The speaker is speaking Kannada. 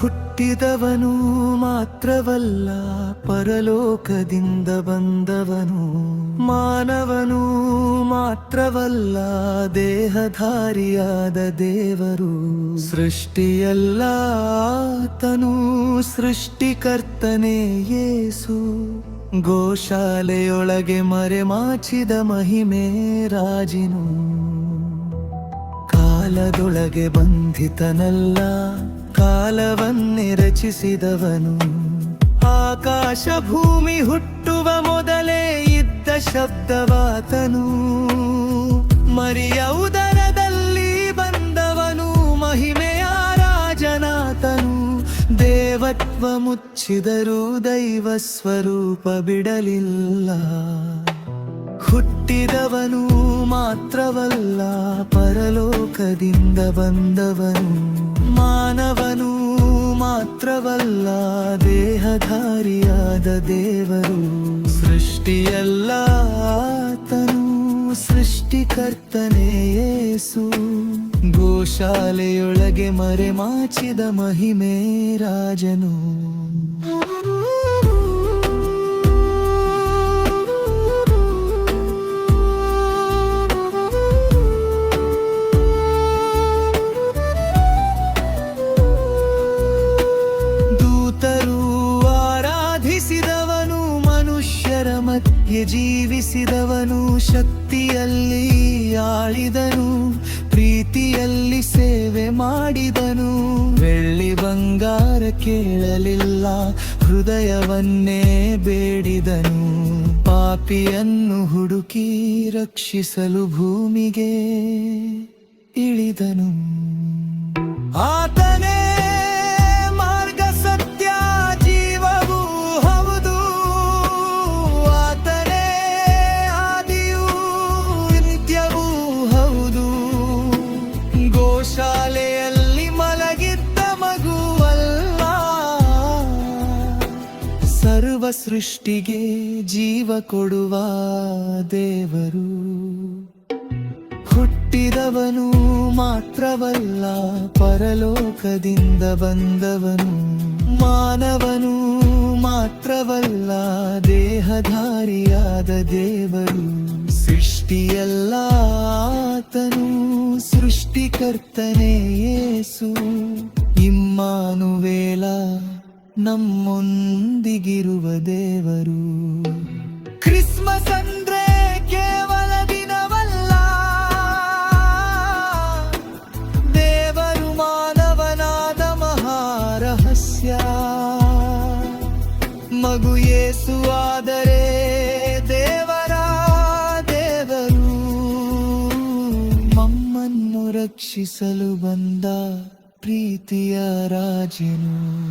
ಹುಟ್ಟಿದವನು ಮಾತ್ರವಲ್ಲ, ಪರಲೋಕದಿಂದ ಬಂದವನು. ಮಾನವನು ಮಾತ್ರವಲ್ಲ, ದೇಹಧಾರಿಯಾದ ದೇವರು. ಸೃಷ್ಟಿಯಲ್ಲ, ಆತನು ಸೃಷ್ಟಿಕರ್ತನೇ ಯೇಸು. ಗೋಶಾಲೆಯೊಳಗೆ ಮರೆಮಾಚಿದ ಮಹಿಮೆ ರಾಜಿನು. ಕಾಲದೊಳಗೆ ಬಂಧಿತನಲ್ಲ ಕಾಲವನ್ನೇ ರಚಿಸಿದವನು. ಆಕಾಶ ಭೂಮಿ ಹುಟ್ಟುವ ಮೊದಲೇ ಇದ್ದ ಶಬ್ದವಾತನು. ಮರಿಯೌದರದಲ್ಲಿ ಬಂದವನು, ಮಹಿಮೆಯ ರಾಜನಾತನು. ದೇವತ್ವ ಮುಚ್ಚಿದರೂ ದೈವ ಸ್ವರೂಪ ಬಿಡಲಿಲ್ಲ. ಹುಟ್ಟಿದವನು ಮಾತ್ರವಲ್ಲ, ಪರಲೋಕದಿಂದ ಬಂದವನು. ಮಾನವನು ಮಾತ್ರವಲ್ಲ, ದೇಹಧಾರಿಯಾದ ದೇವರು. ಸೃಷ್ಟಿಯಲ್ಲ ಆತನು, ಸೃಷ್ಟಿಕರ್ತನೇ ಯೇಸು. ಗೋಶಾಲೆಯೊಳಗೆ ಮರೆಮಾಚಿದ ಮಹಿಮೆ ರಾಜನು. ಮಧ್ಯೆ ಜೀವಿಸಿದವನು, ಶಕ್ತಿಯಲ್ಲಿ ಆಳಿದನು, ಪ್ರೀತಿಯಲ್ಲಿ ಸೇವೆ ಮಾಡಿದನು. ಬೆಳ್ಳಿ ಬಂಗಾರ ಕೇಳಲಿಲ್ಲ, ಹೃದಯವನ್ನೇ ಬೇಡಿದನು. ಪಾಪಿಯನ್ನು ಹುಡುಕಿ ರಕ್ಷಿಸಲು ಭೂಮಿಗೆ ಇಳಿದನು. ಆತನೇ ಸೃಷ್ಟಿಗೆ ಜೀವ ಕೊಡುವ ದೇವರು. ಹುಟ್ಟಿದವನು ಮಾತ್ರವಲ್ಲ, ಪರಲೋಕದಿಂದ ಬಂದವನು. ಮಾನವನು ಮಾತ್ರವಲ್ಲ, ದೇಹಧಾರಿಯಾದ ದೇವರು. ಸೃಷ್ಟಿಯಲ್ಲ ಆತನು, ಸೃಷ್ಟಿಕರ್ತನೇ ಯೇಸು. ಇಮ್ಮಾನುವೇಲ ನಮ್ಮೊಂದಿಗಿರುವ ದೇವರು. ಕ್ರಿಸ್ಮಸ್ ಅಂದ್ರೆ ಕೇವಲ ದಿನವಲ್ಲ. ದೇವರು ಮಾನವನಾದ ಮಹಾರಹಸ್ಯ. ಮಗು ಯೇಸು ಆದರೆ ದೇವರ ದೇವರು. ಮಮ್ಮನ್ನು ರಕ್ಷಿಸಲು ಬಂದ ಪ್ರೀತಿಯ ರಾಜನು.